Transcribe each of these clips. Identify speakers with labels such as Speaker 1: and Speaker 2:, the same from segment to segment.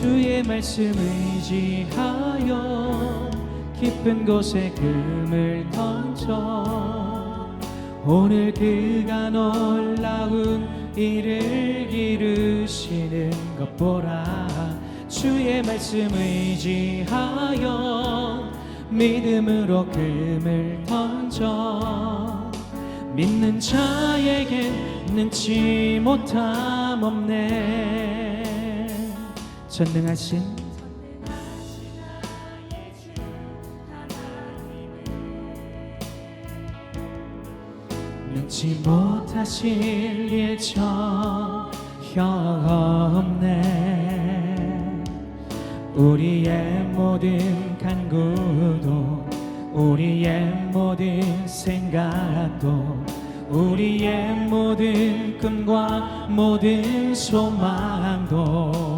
Speaker 1: 주의 말씀 의지하여 깊은 곳에 금을 던져 오늘 그가 놀라운 일을 이루시는 것 보라. 주의 말씀 의지하여 믿음으로 금을 던져 믿는 자에겐 능치 못함 없네 전능하신 능치 못하실 일 전혀 없네. 우리의 모든 간구도 우리의 모든 생각도 우리의 모든 꿈과 모든 소망도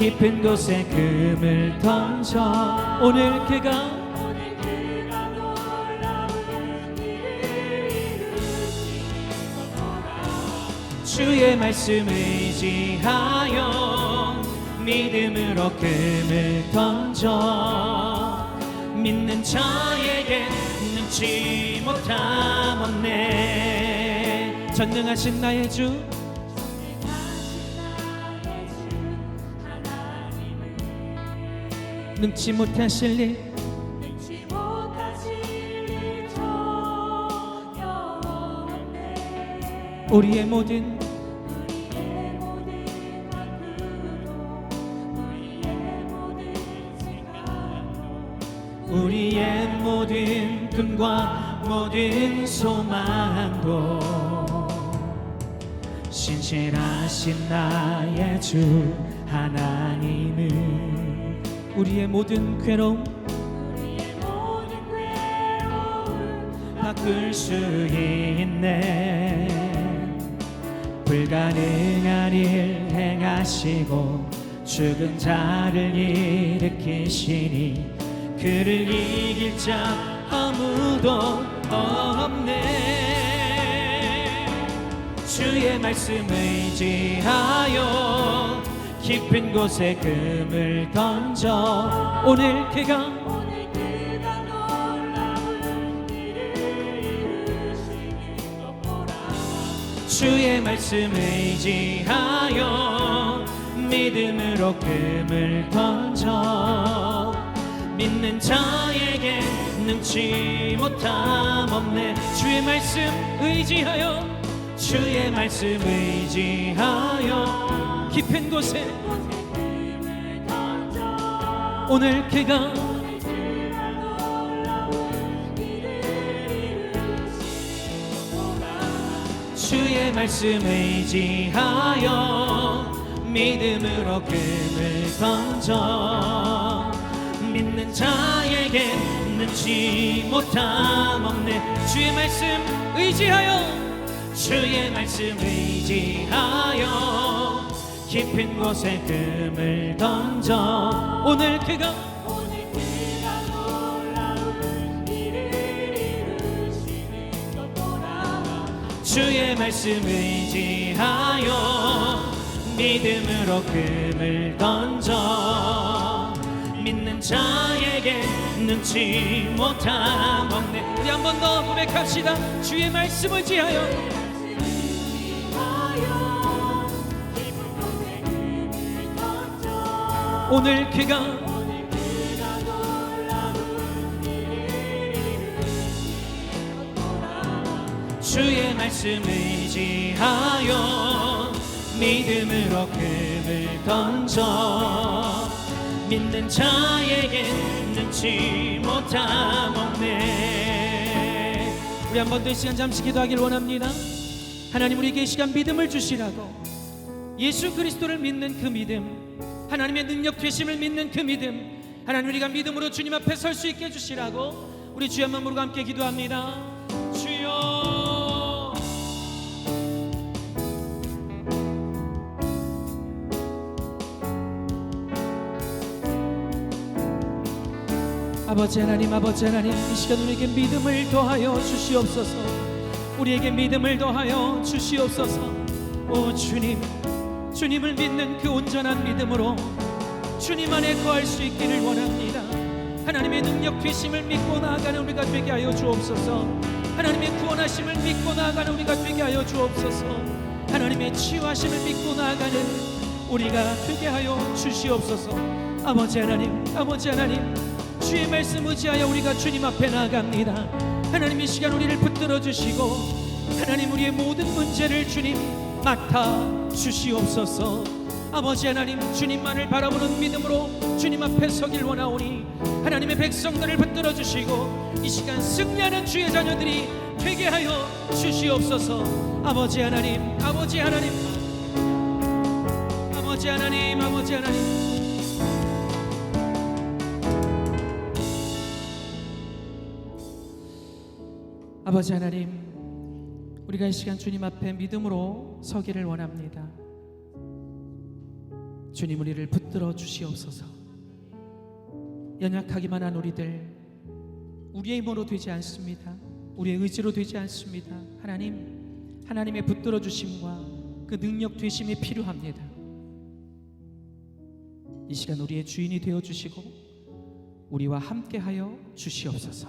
Speaker 1: 깊은 곳에 금을 던져 오늘 그가
Speaker 2: 오늘 그가 놀라운 보라
Speaker 1: 주의 말씀 의지하여 믿음으로 금을 던져 믿는 자에게 능치 못함 없네 전능하신 나의 주 능치 못하실 일
Speaker 2: 능치 못하실 일 전혀 없네
Speaker 1: 우리의 모든
Speaker 2: 우리의 모든 간구도 우리의 모든 생각도
Speaker 1: 우리의 모든 꿈과 모든 소망도 신실하신 나의 주 하나님은 우리의 모든 괴로움
Speaker 2: 우리의 모든 괴로움
Speaker 1: 바꿀 수 있네. 불가능한 일 행하시고 죽은 자를 일으키시니 그를 이길 자 아무도 없네. 주의 말씀 의지하여 깊은 곳에 금을 던져 오늘 그가 주의 말씀 의지하여 믿음으로 금을 던져 믿는 자에게 능치 못함 없네. 주의 말씀 의지하여 주의 말씀 의지하여 깊은 곳에 오늘 그가 주의 말씀 의지하여 믿음으로 금을 던져 믿는 자에게 능치 못함 없네. 주의 말씀 의지하여 주의 말씀 의지하여 깊은 곳에 금을 던져 오늘 그가
Speaker 2: 오늘 그가 놀라운 일을 이루시는 것 돌아와
Speaker 1: 주의 말씀 의지하여 믿음으로 금을 던져 믿는 자에게 눈치 못함 없네. 우리 한 번 더 고백합시다. 주의 말씀 의지하여
Speaker 2: 하여
Speaker 1: 오늘 그가 주의 말씀 의지하여 믿음으로 금을 던져 믿는 자에게 눈치 못함 없네. 우리 한 번 더 이 시간 잠시 기도하길 원합니다. 하나님 우리에게 이 시간 믿음을 주시라고. 예수 그리스도를 믿는 그 믿음 하나님의 능력 되심을 믿는 그 믿음 하나님 우리가 믿음으로 주님 앞에 설 수 있게 해주시라고 우리 주의 부르고 함께 기도합니다. 주여. 아버지 하나님 아버지 하나님 이 시간 우리에게 믿음을 더하여 주시옵소서. 우리에게 믿음을 더하여 주시옵소서. 오 주님 주님을 믿는 그 온전한 믿음으로 주님 안에 거할 수 있기를 원합니다. 하나님의 능력 되심을 믿고 나아가는 우리가 되게 하여 주옵소서. 하나님의 구원하심을 믿고 나아가는 우리가 되게 하여 주옵소서. 하나님의 치유하심을 믿고 나아가는 우리가 되게 하여 주시옵소서. 아버지 하나님 아버지 하나님 주의 말씀 의지하여 우리가 주님 앞에 나아갑니다. 하나님 이 시간 우리를 붙들어 주시고 하나님 우리의 모든 문제를 주님 맡아 주시옵소서. 아버지 하나님 주님만을 바라보는 믿음으로 주님 앞에 서길 원하오니 하나님의 백성들을 붙들어 주시고 이 시간 승리하는 주의 자녀들이 되게 하여 주시옵소서. 아버지 하나님 아버지 하나님 아버지 하나님 아버지 하나님. 아버지 하나님 우리가 이 시간 주님 앞에 믿음으로 서기를 원합니다. 주님 우리를 붙들어 주시옵소서. 연약하기만 한 우리들 우리의 힘으로 되지 않습니다. 우리의 의지로 되지 않습니다. 하나님 하나님의 붙들어 주심과 그 능력 되심이 필요합니다. 이 시간 우리의 주인이 되어 주시고 우리와 함께하여 주시옵소서.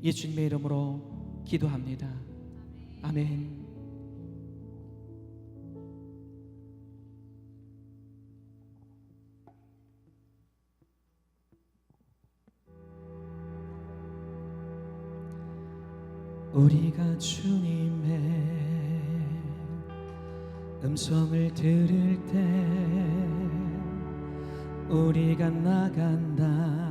Speaker 1: 예수님의 이름으로 기도합니다 아멘. 우리가 주님의 음성을 들을 때 우리가 나간다.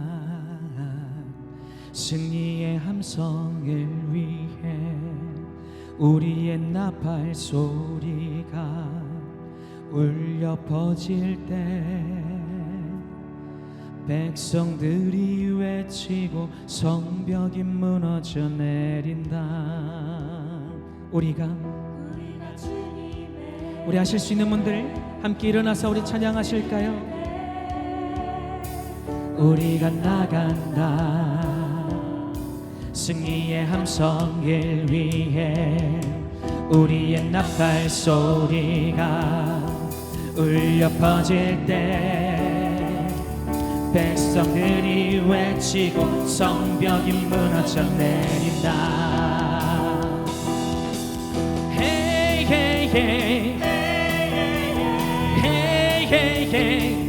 Speaker 1: 승리의 함성을 위해 우리의 나팔 소리가 울려 퍼질 때 백성들이 외치고 성벽이 무너져 내린다 우리가
Speaker 2: 우리
Speaker 1: 하실 수 있는 분들 함께 일어나서 우리 찬양하실까요? 우리가 나간다 승리의 함성을 위해 우리의 나팔 소리가 울려 퍼질 때 백성들이 외치고 성벽이 무너져 내린다. Hey hey hey Hey hey hey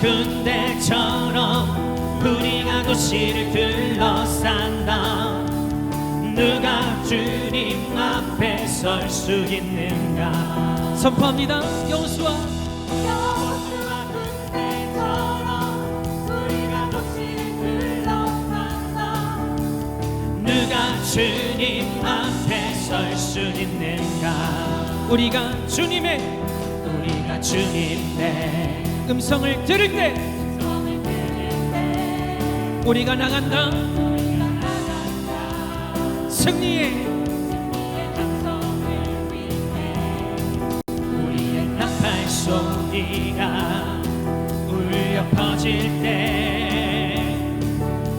Speaker 1: 군대처럼 우리가 도시를 둘러싼다. 누가 주님 앞에 설 수 있는가? 선포합니다. 여호수아.
Speaker 2: 여호수아 군대처럼 우리가 도시를 둘러싼다.
Speaker 1: 누가 주님 앞에 설 수 있는가? 우리가 주님의 우리가 주님의 음성을 들을 때 우리가 나간다. 승리의 우리의 나팔 소리가 울려 퍼질 때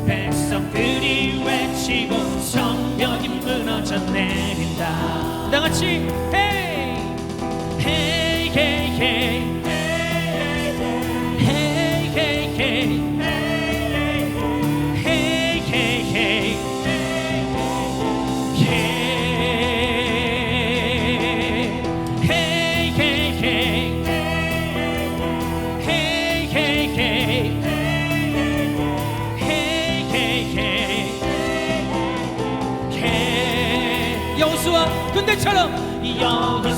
Speaker 1: 백성들이 외치고 성벽이 무너져 내린다. 다 같이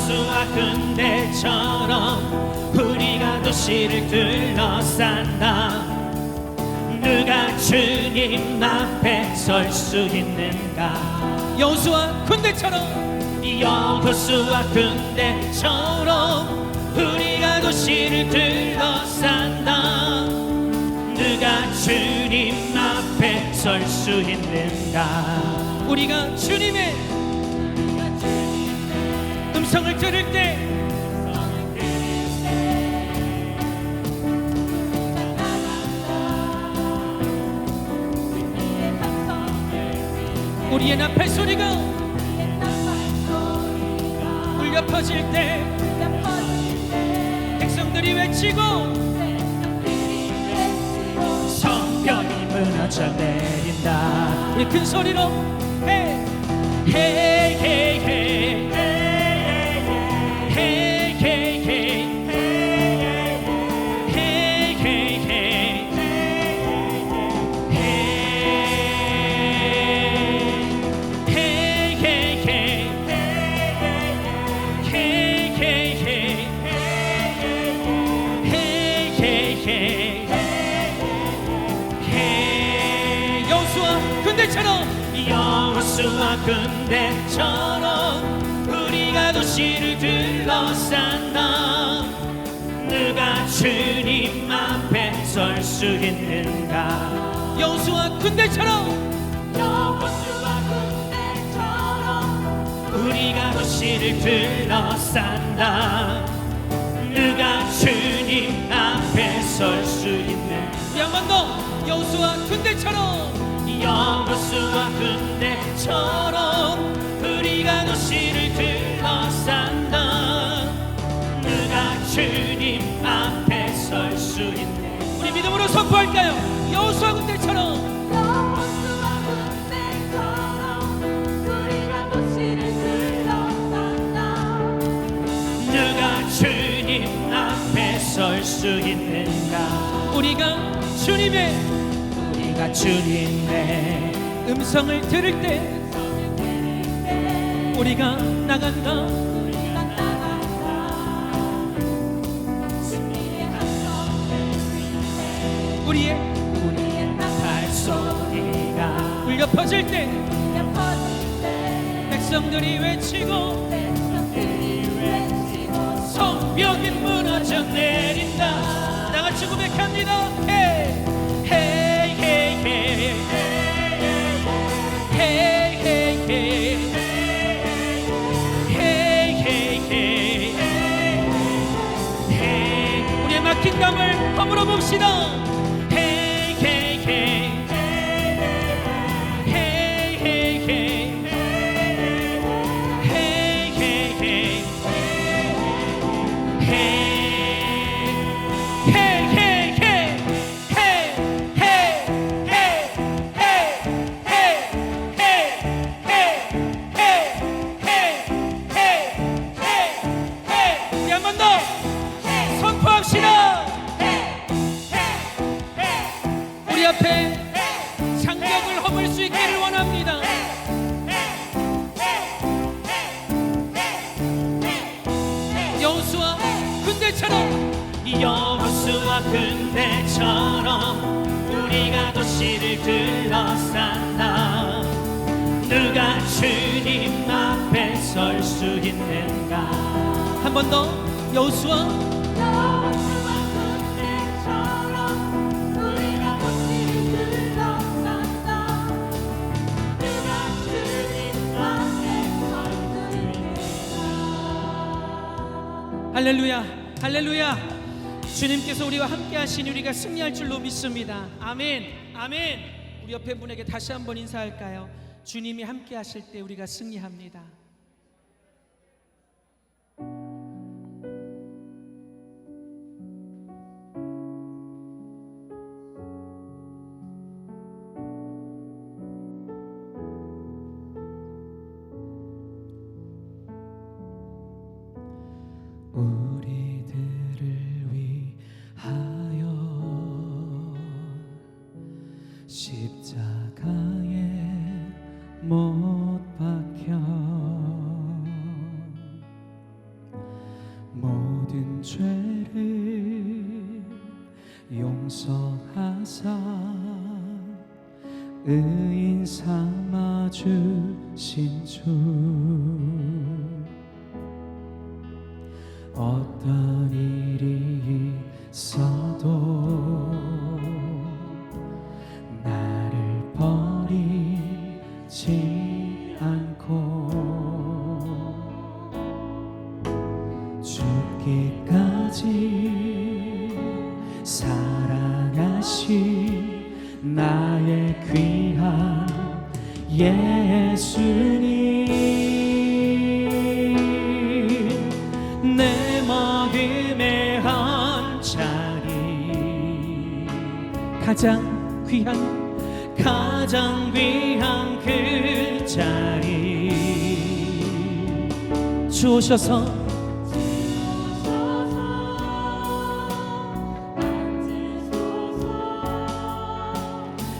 Speaker 1: 호수아 군대처럼 우리가 도시를 둘러싼다. 누가 주님 앞에 설 수 있는가? 여호수아 군대처럼. 여호수아 군대처럼 우리가 도시를 둘러싼다. 누가 주님 앞에 설 수 있는가? 우리가 주님의 성을 들을 때
Speaker 2: 우리의
Speaker 1: 나팔 소리가 울려 퍼질 때 백성들이 외치고 성벽이 무너져 내린다 우리 큰 소리로 헤헤헤헤 여호수아 군대처럼 우리가 도시를 둘러싼다 누가 주님 앞에 설 수 있는가 여호수아 군대처럼 우리가 도시를 둘러싼다. 누가 주님 앞에 설 수 있는 양반도 여호수아 군대처럼. 여호수아 군대처럼 우리가 도시를 둘러싼다. 누가 주님 앞에 설 수 있는 우리 믿음으로 선포할까요? 여호수아 군대처럼 주님의 우리가 주님의 음성을 들을 때 우리가 나간다.
Speaker 2: 우리의
Speaker 1: 우리의 발소리가 울려 퍼질 때 백성들이 외치고 성벽이 무너져 내린다. 고백합니다 헤이 헤이 헤이 헤이 헤이 헤이 헤이 헤이 헤이 헤이 우리의 막힌 감을 허물어 봅시다 그때처럼 우리가 도시를 둘러싼다. 누가 주님 앞에 설 수 있는가? 한 번더
Speaker 2: 있는가?
Speaker 1: 할렐루야 할렐루야 주님께서 우리와 함께 하신 우리가 승리할 줄로 믿습니다. 아멘. 아멘. 우리 옆에 분에게 다시 한번 인사할까요? 주님이 함께 하실 때 우리가 승리합니다 일 주셔서.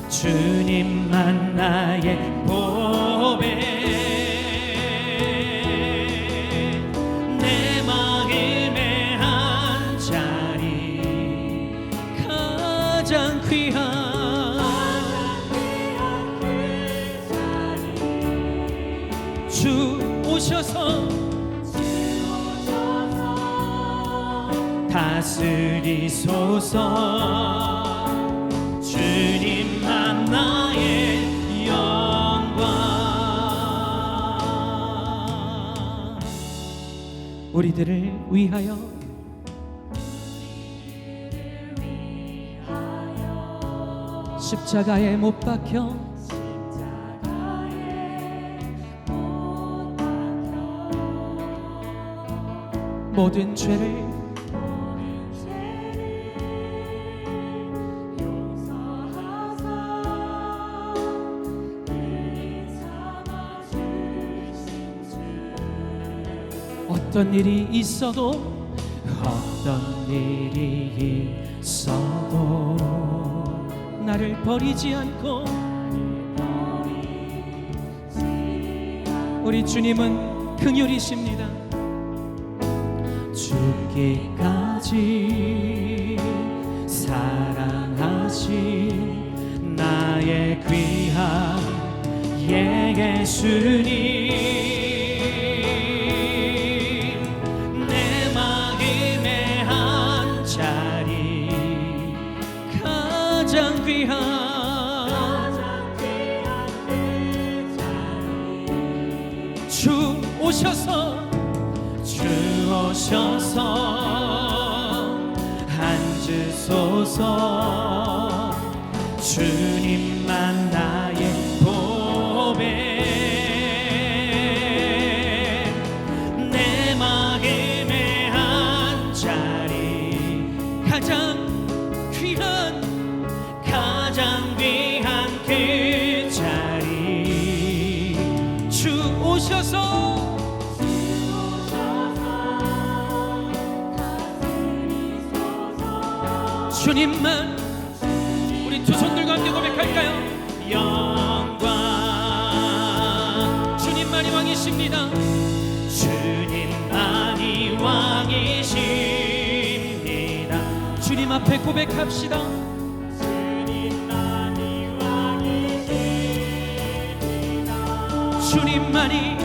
Speaker 1: 주님만 나의 보배. 내 마음의 한 자리. 가장 귀한. 주 오셔서 다스리소서. 주님만 나의 영광. 우리들을 위하여. 십자가에 못 박혀. 모든 죄를 어떤 일이 있어도 어떤 일이 있어도 나를 버리지 않고 우리 주님은 긍휼이십니다. 죽기까지 사랑하신 나의 귀한 예수님 song. 주님만 우리 두 손 들과 함께 고백할까요? 영광. 주님만이 왕이십니다. 주님만이 왕이십니다. 주님 앞에 고백합시다.
Speaker 2: 주님만이 왕이십니다.
Speaker 1: 주님만이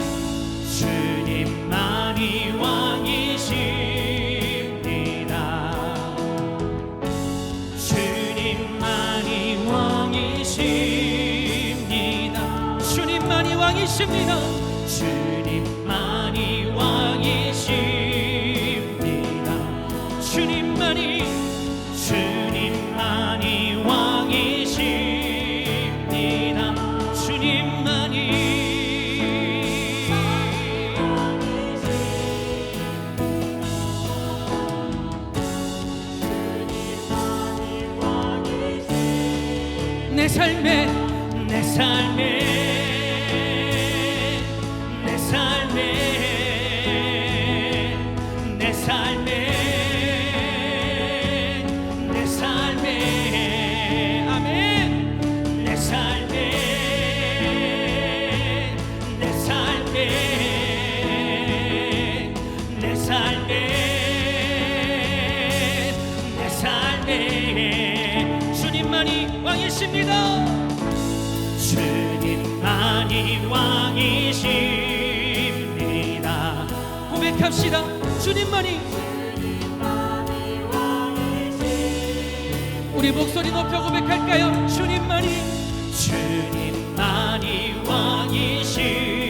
Speaker 1: 하나님 왕이십니다. 고백합시다. 주님만이. 우리 목소리 높여 고백할까요? 주님만이. 주님만이 왕이십니다.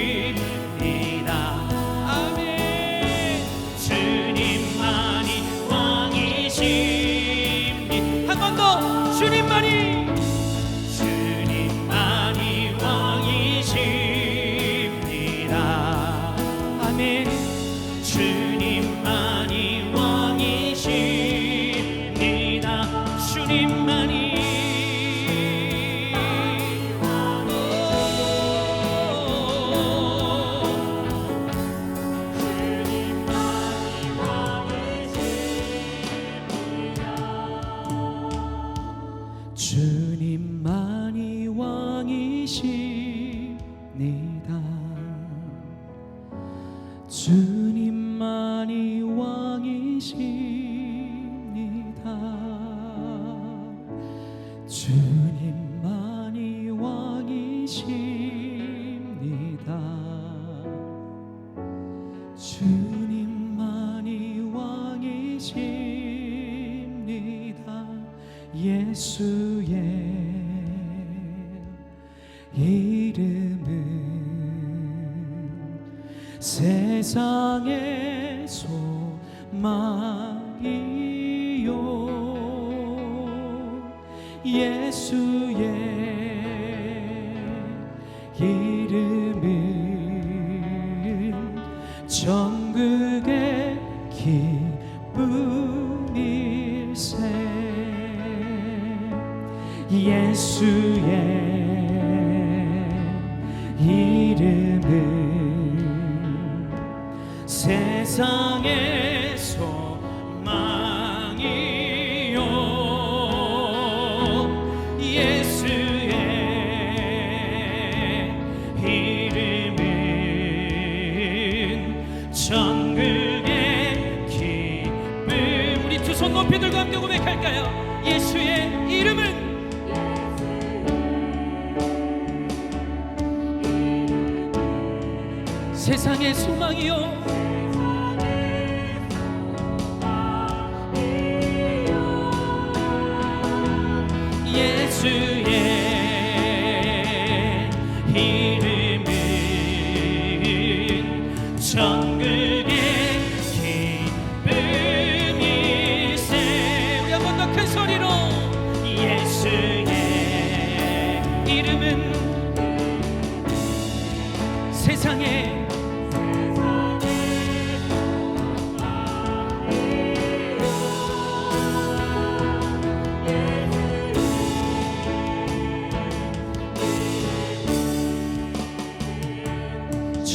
Speaker 1: 예수. 세상의 소망이요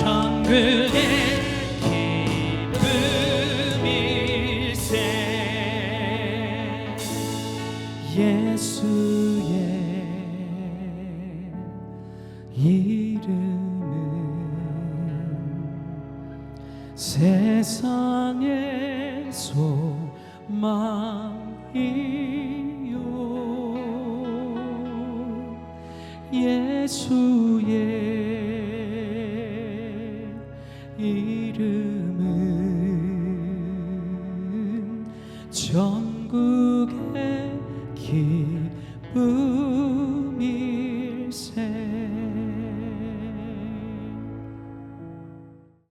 Speaker 1: 참 그대